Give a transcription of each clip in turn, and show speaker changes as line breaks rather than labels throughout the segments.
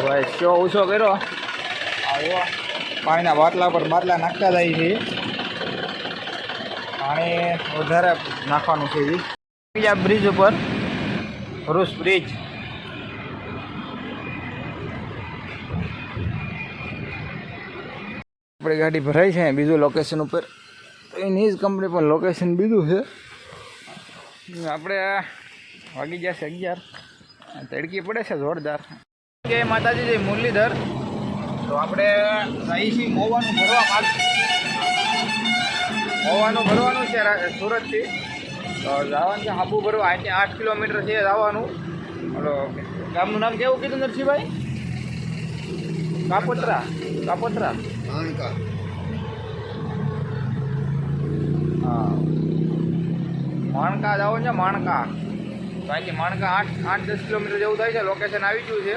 તો ભાઈ શો ઓછો કર્યો? આવ્યો. પાણીના બાટલા પર બાટલા નાખતા જાય છે. પાણી વધારે નાખવાનું છે બીજા બ્રિજ ઉપર. રૂસ બ્રિજ આપણી ગાડી ભરાઈ છે બીજું લોકેશન ઉપર. એની જ કંપની પણ લોકેશન બીજું છે. આપણે વાગી જશે અગિયાર. તડકી પડે છે જોરદાર. જય માતાજી જય મુરલીધર. તો આપણે અહીંથી મોવાનું ભરવા માલ મોવાનું ભરવાનું છે સુરતથી. તો જવાનું છે હાબુ ભરવા. અહીંથી આઠ કિલોમીટર છે જવાનું. હલો ગામનું નામ કેવું કીધું નરસિંહભાઈ કાપોત્રા. કાપોત્રા. હા. માણકા જવાનું છે માણકા. તો અહીંથી માણકા આઠ આઠ દસ કિલોમીટર જેવું થાય છે લોકેશન આવી ગયું છે.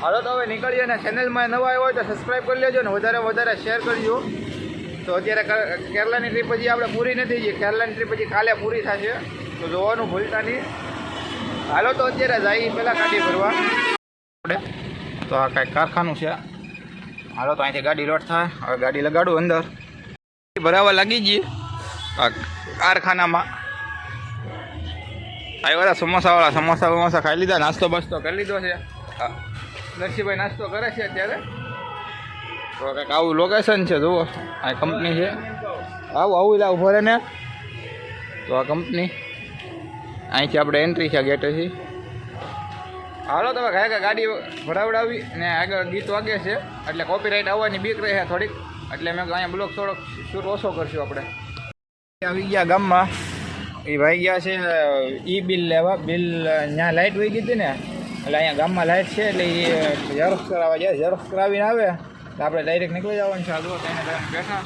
હાલો તો હવે નીકળીએ અને ચેનલમાં નવા આવ્યો હોય તો સબસ્ક્રાઈબ કરી લેજો ને વધારે વધારે શેર કરજો. તો અત્યારે કેરલાની ટ્રીપ હજી આપણે પૂરી નથી થઈ કેરલાની ટ્રીપ હજી કાલે પૂરી થશે. તો જોવાનું ભૂલતા નહીં. હાલો તો અત્યારે જાય પહેલાં ગાડી ભરવા. આપણે તો આ કાંઈક કારખાનું છે. હાલો તો અહીંથી ગાડી લોટ થાય. હવે ગાડી લગાડું અંદર. ભરાવા લાગી આ કારખાનામાં. આવ્યા સમોસાવાળા સમોસા વમોસા ખાઈ લીધા નાસ્તો બાસ્તો કરી લીધો છે. આ નરસિંહભાઈ નાસ્તો કરે છે અત્યારે. તો કંઈક આવું લોકેશન છે, જુઓ. આ કંપની છે. આવું આવું ઊભો રહે ને. તો આ કંપની અહીંથી આપણે એન્ટ્રી છે ગેટેથી હાલો, તમે કાંઈ ગાડી ભરાવડાવી ને આગળ ગીત વાગે છે. એટલે કોપીરાઇટ આવવાની બીક રહે થોડીક. એટલે મેં અહીંયા બ્લોક થોડોક શૂટ ઓછો કરશું આપણે. આવી ગયા ગામમાં. એ ભાઈ ગયા છે ઈ બિલ લેવા. બિલ ત્યાં લાઇટ વહી ગઈ હતી ને. એટલે અહીંયા ગામમાં લાઇટ છે એટલે એ ઝેરોક્ષ કરાવવા જાય. ઝેરોક્ષ કરાવીને આવે તો આપણે ડાયરેક્ટ નીકળી જવાનું છે. આજુ તેને બેઠા.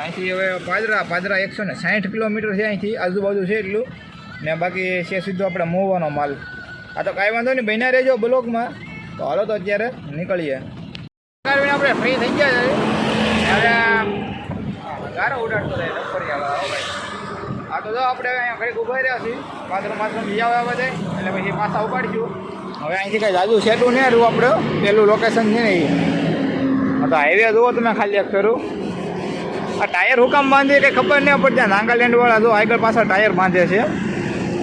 અહીંથી હવે પાદરા પાદરા એકસો ને સાઠ કિલોમીટર છે અહીંથી. આજુબાજુ છે એટલું. ને બાકી છે સીધો આપણે મોવાનો માલ. આ તો કાંઈ વાંધો નહીં, બન્યા રહેજો બ્લોકમાં તો હાલો તો અત્યારે નીકળીએ. આપણે ફ્રી થઈ ગયા છે. હવે ગારો ઉડાડતો થાય આ તો જો આપણે અહીંયા ઘડીક ઊભા રહ્યા છીએ. પાત્ર માત્ર બીજા આવે બધે એટલે પછી પાછા ઉપાડીશું. હવે અહીંથી કાંઈ જાજુ સેટું નહીં રહ્યું આપણે. પેલું લોકેશન છે ને એ. તો હાઈવે જુઓ તમે ખાલી એક ફેરું. આ ટાયર હુકામ બાંધે કંઈ ખબર નહીં પડતી નાગાલેન્ડવાળા જો આગળ પાછળ ટાયર બાંધે છે.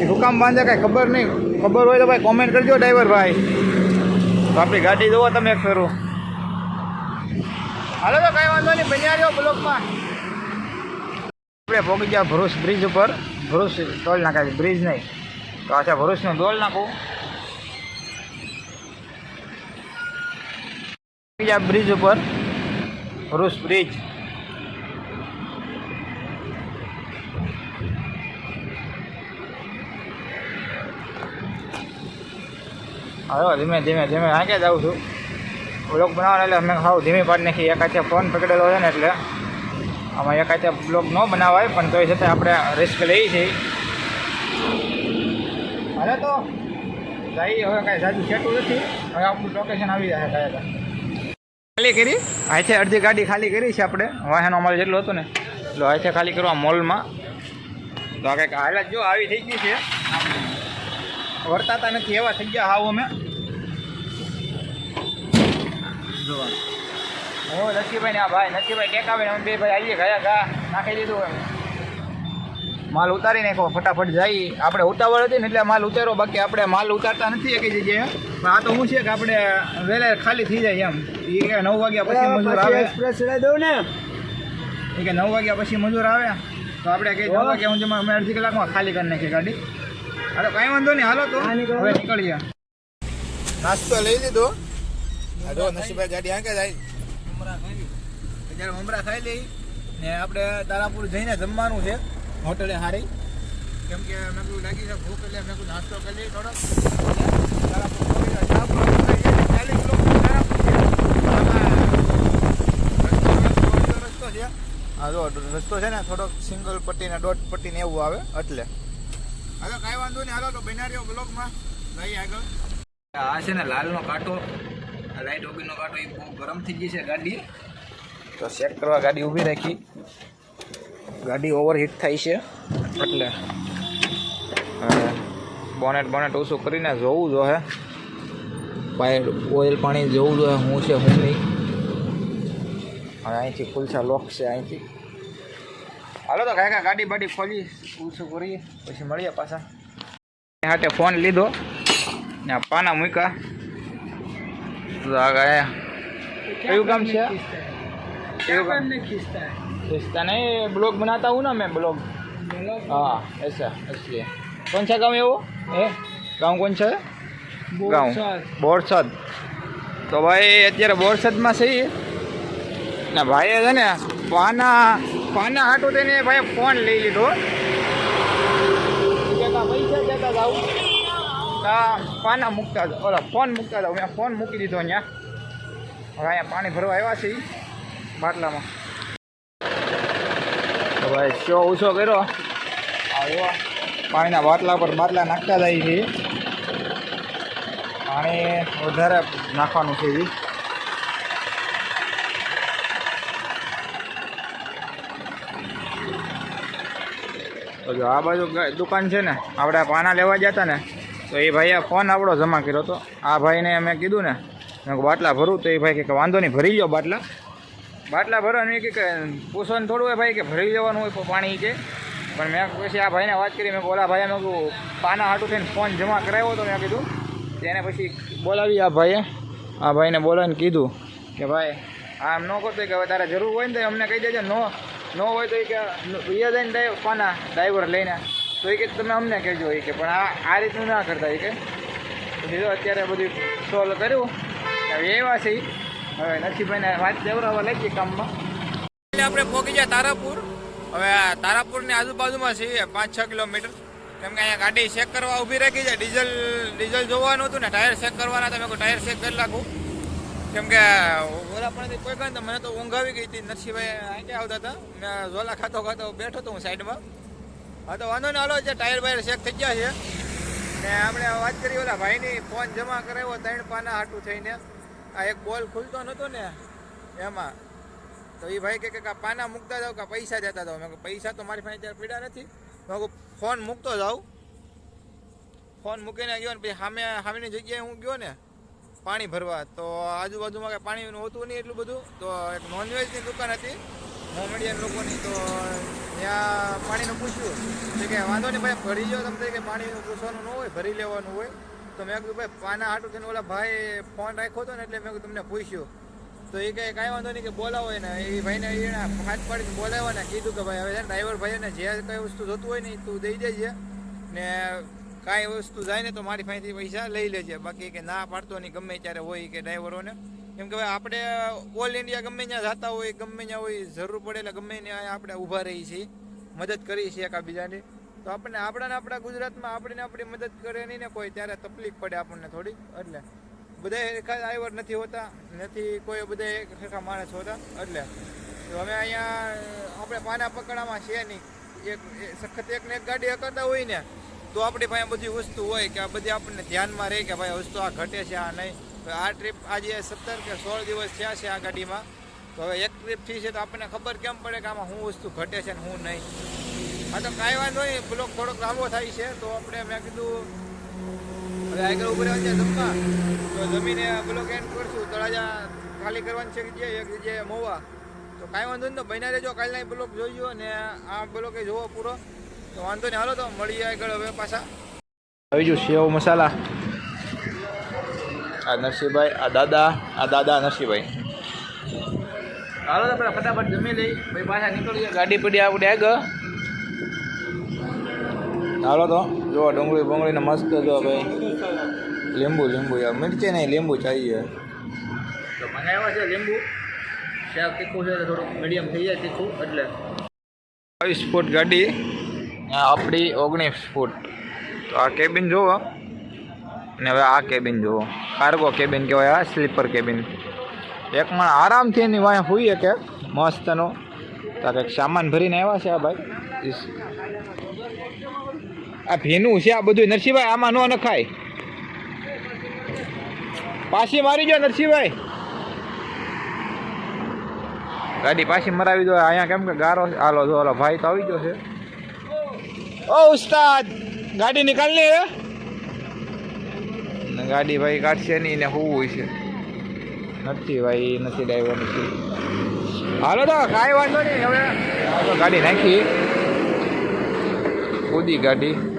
એ હુકામ બાંધે કાંઈ ખબર નહીં. ખબર હોય તો ભાઈ કોમેન્ટ કરજો ડ્રાઈવર ભાઈ. તો આપણી ગાડી જુઓ તમે એક ફેરું. હાલો તો કાંઈ વાંધો નહીં, બન્યા બ્લોકમાં. આપણે પહોંચી ગયા ભરૂચ બ્રિજ ઉપર. ભરૂચ ટોલ નાખાય બ્રિજ નહીં. તો આછા ભરૂચનું ટોલ નાખું. ગયા બ્રિજ ઉપર. ભરૂચ બ્રિજ હવે ધીમે ધીમે ધીમે આગે જાઉં છું. બ્લોક બનાવવાનો એટલે અમે ખાવ ધીમી પાડી નાખી. એક હાથે ફોન પકડેલો છે ને એટલે આમાં એક હાથે બ્લોક ન બનાવાય, પણ તોય છતાં આપણે રિસ્ક લઈએ છીએ અરે તો, જાય, હવે કાંઈ જાજુ સેટું નથી. હવે આપણું લોકેશન આવી જશે કાંઈ ખાલી કરી? અહીંથી અડધી ગાડી ખાલી કરી છે આપણે. વાહનો અમારે જેટલું હતું ને, એટલે અહીંથી ખાલી કરવા મોલમાં. તો આ કંઈક હાલત જો આવી થઈ ગઈ છે. વર્તાતા નથી, એવા થઈ ગયા હાવ અમે. જોવા. હું નસીભાઈ ને આ ભાઈ નસીભાઈ ટેકાવે અમે બે ભાઈ આવીએ ગયા ગા નાખી દીધું એમ માલ ઉતારી નાખો ફટાફટ જઈ આપણે ઉતાવળ હતી ને એટલે માલ ઉતારો બાકી આપણે માલ ઉતારતા નથી એક જગ્યાએ. પણ આ તો શું છે કે આપણે વહેલા ખાલી થઈ જાય એમ. એ કે નવ વાગ્યા પછી મજૂર આવે.
એક્સપ્રેસ દઉં ને.
એ કે નવ વાગ્યા પછી મજૂર આવે. તો આપણે કઈ નવ વાગ્યા હું અમે અડધી કલાકમાં ખાલી કરી નાખીએ ગાડી. અરે તો કાંઈ વાંધો નહીં. હાલો તો. હવે નીકળીએ. નાસ્તો લઈ લીધો. આ જો નસીબભાઈ ગાડી આંકે જાય. અત્યારે મમરા ખાઈ લઈ ને આપણે તારાપુર જઈને જમવાનું છે. હોટલે સારી કેમ કે અમે કીધું લાગી છે ભૂખ એટલે અમે કોઈ નાસ્તો કરી લઈએ થોડોક. તારાપુર પહોંચી ગયા. તારાપુર આપણે જઈએ, 40 કિલોમીટર તારાપુર છે. આમાં રસ્તો છે હા જો રસ્તો છે ને થોડોક સિંગલ પટ્ટી ને દોઢ પટ્ટી ને એવું આવે એટલે. હાલો કાંઈ વાંધો નહીં. હાલો તો બનાર્યો બ્લોકમાં લઈ આગળ. આ છે ને લાલનો કાંટો. આ લાઈટ ઓગીનો કાંટો એ બહુ ગરમ થઈ ગઈ છે ગાડી. તો સેટ કરવા ગાડી ઊભી રાખી. ગાડી ઓવરહીટ થાય છે. એટલે બોનેટ બોનેટ ઓછું કરીને જોવું જો હે પાય ઓઇલ પાણી જોવું જોઈએ હું છે હું નહીં. હવે અહીંથી ખુલસા લોક છે અહીંથી. હાલો તો કાંઈ કાંઈ ગાડી બાડી ખોલી ઓછું કરીએ પછી મળીએ પાછા. હાટે ફોન લીધો ને પાના મૂક્યા. કયું કામ છે? કયું કામ खींचता नहीं ब्लॉग बनाता हूँ ना मैं ब्लॉग हाँ ऐसा इसलिए कौन सा गाँव है वो है गाँव कौन सा है गाँव બોરસદ તો ભાઈ અત્યારે બોરસદમાં છે ઈ. ને ભાઈએ છે ને પાના પાના હાટું થઈને ભાઈ ફોન લઈ લીધો ઈ કે કાં પૈસા જતા જાવ કાં પાના મૂકતા જાવ ઓલા ફોન મૂકતા જાવ મેં ફોન મૂકી દીધો અહીંયા હવે અહીંયા પાણી ભરવા આવ્યા છે ઈ બાટલામાં તો ભાઈ, શો ઓછો કર્યો? આવ્યો. પાણીના બાટલા પર બાટલા નાખતા જાય છે. પાણી વધારે નાખવાનું છે ઈ. તો આ બાજુ દુકાન છે ને, આપણે પાના લેવા જતા ને, તો એ ભાઈએ ફોન આપણો જમા કર્યો હતો. આ ભાઈને મેં કીધું ને બાટલા ભરું. તો એ ભાઈ કે, વાંધો નહીં, ભરી લો બાટલા. બાટલા ભરવાનું કે પૂછવાનું થોડું હોય ભાઈ કે ભરી જવાનું હોય પાણી કે. પણ મેં પછી આ ભાઈને વાત કરી, મેં બોલા ભાઈ મેં કીધું, પાના હાટું થઈને ફોન જમા કરાવ્યો હતો. મેં કીધું, તેને પછી બોલાવી આ ભાઈએ. આ ભાઈને બોલાવીને કીધું કે, ભાઈ, આમ ન કરતો કે હવે તારે જરૂર હોય ને તો અમને કહી દેજો, નો, ન હોય તો એ કે બીજા જઈને પાના ડ્રાઈવર લઈને તો એ કે, તમે અમને કહેજો એ કે, પણ આ આ રીતનું ના કરતા એ કે. પછી અત્યારે બધું સોલ્વ કર્યું. એવા છે. હવે નસીબભાઈને વાત દેવરાવા લાગી કામમાં. આપણે પહોંચી ગયા તારાપુર. હવે તારાપુરની આજુબાજુમાં છીએ પાંચ છ કિલોમીટર. કેમ કે અહીંયા ગાડી ચેક કરવા ઊભી રાખી છે. ડીઝલ ડીઝલ જોવાનું હતું ને, ટાયર ચેક કરવાના તમે ટાયર ચેક કરી નાખું. કેમ કે ઓલા પણ કોઈ કાંઈ મને તો ઊંઘ આવી ગઈ હતી. નરસિંહભાઈ અહીં આવતા હતા. મેં ઝોલા ખાતો ખાતો બેઠો હતો હું સાઈડમાં. હા તો વાંધો ને હાલો છે ટાયર બાયર ચેક થઈ ગયા છે. ને આપણે વાત કરી ઓલા ભાઈની. ફોન જમા કરાવ્યો ત્રણ પાના હાટું થઈને. આ એક બોલ ખુલતો નહોતો ને એમાં. તો એ ભાઈ કે આ પાના મૂકતા જાઉં કે પૈસા જતા જાઓ. પૈસા તો મારી પાસે અત્યારે પીડા નથી. મેં ફોન મૂકતો જાઉં. ફોન મૂકીને ગયો ને પછી સામે સામેની જગ્યાએ હું ગયો ને, પાણી ભરવા. તો આજુબાજુમાં કાંઈ પાણીનું હોતું નહીં એટલું બધું. તો એક નોનવેજની દુકાન હતી મોમેડિયન લોકોની. તો ત્યાં પાણીનું પૂછ્યું. કે વાંધો નહીં, ભાઈ ભરી જાઓ તમને કે પાણીનું પૂછવાનું ન હોય, ભરી લેવાનું હોય. તો મેં કીધું, ભાઈ, પાના હાટું થઈને ઓલા ભાઈ ફોન રાખ્યો હતો ને એટલે મેં કીધું, તમને પૂછ્યું. તો એ કંઈ કાંઈ વાંધો નહીં કે બોલાવો ને એ ભાઈને એને હાથ પાડીને બોલાવ્યા ને કીધું કે, ભાઈ, હવે ડ્રાઈવર ભાઈને જે કઈ વસ્તુ જોતું હોય ને તું દઈ દેજે ને કાંઈ વસ્તુ જાય ને તો મારી પાસેથી પૈસા લઈ લેજે. બાકી કે ના પાડતો નહીં, ગમે ત્યારે હોય કે ડ્રાઈવરોને કેમ કે ભાઈ આપણે ઓલ ઇન્ડિયા ગમે ત્યાં જતા હોય, ગમે ત્યાં હોય, જરૂર પડે એટલે ગમે ત્યાં આપણે ઊભા રહીએ છીએ, મદદ કરી છીએ એકાબીજાની. તો આપણને આપણાને આપણા ગુજરાતમાં આપણને આપણી મદદ કરે નહીં ને કોઈ, ત્યારે તકલીફ પડે આપણને થોડી, એટલે. બધા એકા ડ્રાઈવર નથી હોતા, નથી કોઈ બધા એક માણસ હોતા, એટલે. તો અમે અહીંયા, આપણે પાના પકડામાં છે નહીં. એક સખત એક ને એક ગાડી કરતા હોય ને, તો આપણી પાસે બધી વસ્તુ હોય કે આ બધી આપણને ધ્યાનમાં રહે કે ભાઈ વસ્તુ આ ઘટે છે, આ નહીં. આ ટ્રીપ આજે સત્તર કે સોળ દિવસ થયા છે આ ગાડીમાં. તો હવે એક ટ્રીપ થઈ છે તો આપણને ખબર કેમ પડે કે આમાં શું વસ્તુ ઘટે છે ને શું નહીં. હા, તો કાંઈ વાંધો નહીં. બ્લોક થોડોક લાંબો થાય છે, તો આપણે મેં કીધું, હવે આગળ ઊભી રહેવા છે જમવા. તો જમીને બ્લોક એન્ડ કરશું. તળાજા ખાલી કરવાની છે જગ્યાએ એક જગ્યાએ મોવા. તો કાંઈ વાંધો નહીં, તો બન્યા રહેજો. કાલના બ્લોક જોઈજો અને આ બ્લોકે જોવો પૂરો. તો વાંધો નહીં, હાલો તો મળીએ આગળ હવે પાછા. આવી ગયું સેવ મસાલા. આ નરસિંહભાઈ, આ દાદા આ દાદા નરસિંહભાઈ. હાલો તો આપણે ફટાફટ જમી લઈ. ભાઈ પાછા નીકળીએ. ગાડી પડી, આપણે આગળ. હાલો તો જો ડુંગળી બુંગળીને મસ્ત જો ભાઈ. લીંબુ લીંબુ યાર મિરચી નહીં લીંબુ ચાહીએ. તો મંગાવ્યા છે લીંબુ શાક તીખું છે થોડુંક મીડિયમ થઈ જાય તીખું એટલે. બાવીસ ફૂટ ગાડી આ આપણી ઓગણીસ ફૂટ. તો આ કેબિન જુઓ ને હવે આ કેબિન જુઓ કાર્ગો કેબિન કહેવાય આ સ્લીપર કેબિન એક માણ આરામથી એની વાંહે હોઈએ કે મસ્તનો. તારે સામાન ભરીને આવ્યા છે આ ભાઈ. આ ભીનું છે, આ બધું નરસિંહભાઈ, આમાં ન નખાય. પાછી મારી જો નરસિંહભાઈ. ગાડી પાછી મરાવી દો અહીંયા કેમ કે ગારો. હાલો, જો, હાલો, ભાઈ તો આવી ગયો છે. ઓ, ઉસ્તાદ! ગાડી નિકાલની હે? ગાડી ભાઈ કાઢશે નહીં, ને હોવું છે. નથી ભાઈ, નથી ડ્રાઈવર નથી હાલો તો, કાંઈ વાંધો નહીં. હવે ગાડી નાખી. કૂદી ગાડી.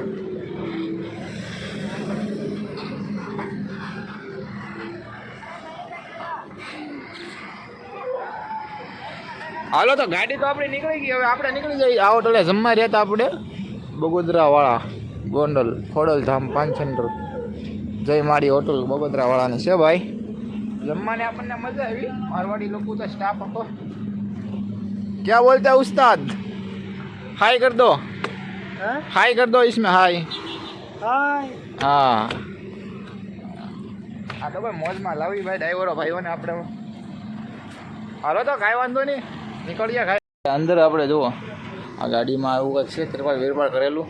હાલો તો ગાડી તો આપણી નીકળી ગઈ હવે આપણે નીકળી જઈએ. આવો ટોલે જમવા રહેતા આપણે. બગોદરાવાળા ગોંડલ ખોડલધામ પાનસંડર જય મારી હોટલ બગોદરાવાળાની. છે ભાઈ? જમવાને આપણને મજા આવી. મારવાડી લોકો તો સ્ટાફ હતો. ક્યાં બોલતા ઉસ્તાદ? હાય કર દો. હાય કર દો ઇસમે હાય હા. હા તો ભાઈ મોજમાં લાવી ભાઈ ડ્રાઈવરો ભાઈઓને આપણે. હાલો તો કાંઈ વાંધો નહીં. નીકળીએ ખાઈ. અંદર આપણે જુઓ. આ ગાડીમાં આવું કંઈક છે, ત્રિપાલ વેરપાર કરેલું.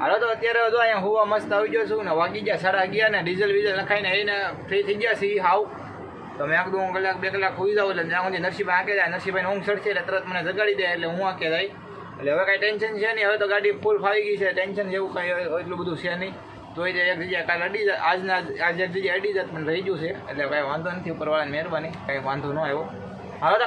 હાલો તો અત્યારે જો અહીંયા હોવા મસ્ત આવી ગયો છું ને વાગી ગયા સાડા અગિયાર ને ડીઝલ વીઝલ નખાઈને એને ફ્રી થઈ ગયા છીએ હાવ. તો મેં કીધું કલાક બે કલાક હોઈ જાઉં એટલે જ્યાં સુધી નરસિંહભાઈ આંકે જાય નરસિંહભાઈ ઊંઘ ચડશે એટલે તરત મને જગાડી દે એટલે હું આંકે જાય. એટલે હવે કાંઈ ટેન્શન છે નહીં, હવે તો ગાડી ફૂલ ફાવી ગઈ છે ટેન્શન જેવું કાંઈ એટલું બધું છે નહીં. તોય એ એક જગ્યાએ કાલે અડી જાય આજના આજ એક જગ્યાએ અડી જાત, પણ રહી ગયું છે, એટલે કાંઈ વાંધો નથી ઉપરવાળાની મહેરબાની, કાંઈ વાંધો ન આવ્યો. હવે તો